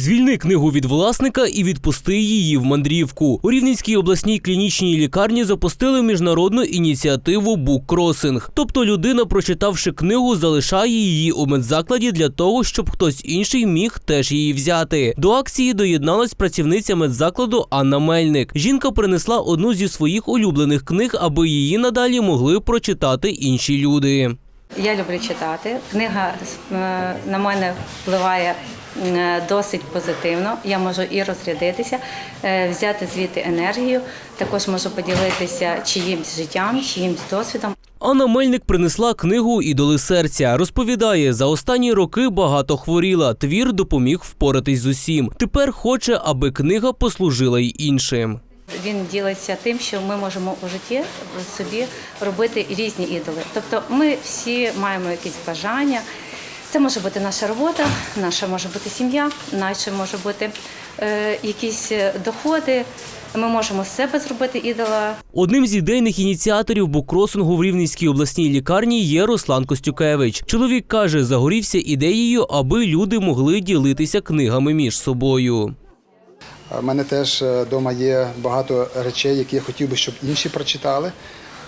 Звільни книгу від власника і відпусти її в мандрівку. У Рівненській обласній клінічній лікарні запустили міжнародну ініціативу Буккросинг. Тобто людина, прочитавши книгу, залишає її у медзакладі для того, щоб хтось інший міг теж її взяти. До акції доєдналась працівниця медзакладу Анна Мельник. Жінка принесла одну зі своїх улюблених книг, аби її надалі могли прочитати інші люди. Я люблю читати. Книга е, на мене впливає досить позитивно. Я можу і розрядитися, е, взяти звідти енергію. Також можу поділитися чиїмсь життям, чиїмсь досвідом. Анна Мельник принесла книгу Ідоли серця. Розповідає, за останні роки багато хворіла. Твір допоміг впоратись з усім. Тепер хоче, аби книга послужила й іншим. Він ділиться тим, що ми можемо у житті собі робити різні ідоли. Тобто, ми всі маємо якісь бажання. Це може бути наша робота, наша може бути сім'я, наша може бути е, якісь доходи. Ми можемо з себе зробити ідола. Одним з ідейних ініціаторів буккросингу в Рівненській обласній лікарні є Руслан Костюкевич. Чоловік каже, загорівся ідеєю, аби люди могли ділитися книгами між собою. У мене теж вдома є багато речей, які я хотів би, щоб інші прочитали.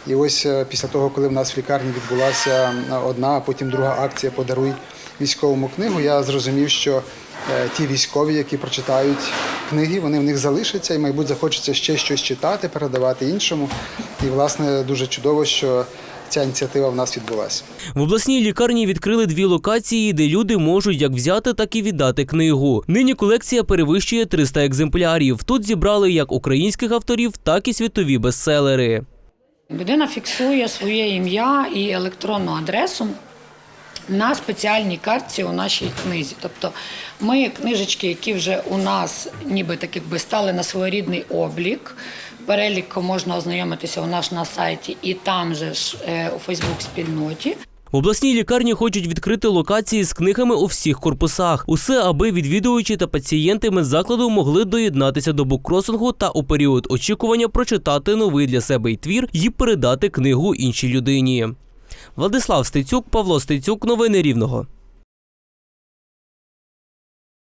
І ось е, після того, коли в нас в лікарні відбулася е, одна, а потім друга акція Подаруй військовому книгу, я зрозумів, що е, ті військові, які прочитають книги, вони в них залишаться і, мабуть, захочеться ще щось читати, передавати іншому. І, власне, дуже чудово, що ця ініціатива в нас відбулася. В обласній лікарні відкрили дві локації, де люди можуть як взяти, так і віддати книгу. Нині колекція перевищує 300 екземплярів. Тут зібрали як українських авторів, так і світові бестселери. Людина фіксує своє ім'я і електронну адресу на спеціальній картці у нашій книзі. Тобто ми книжечки, які вже у нас ніби так якби стали на своєрідний облік. Перелік можна ознайомитися у нас на сайті і там же ж е, у Фейсбук-спільноті. В обласній лікарні хочуть відкрити локації з книгами у всіх корпусах. Усе, аби відвідувачі та пацієнти медзакладу могли доєднатися до буккросингу та у період очікування прочитати новий для себе й твір і передати книгу іншій людині. Владислав Стецюк, Павло Стецюк, новини Рівного.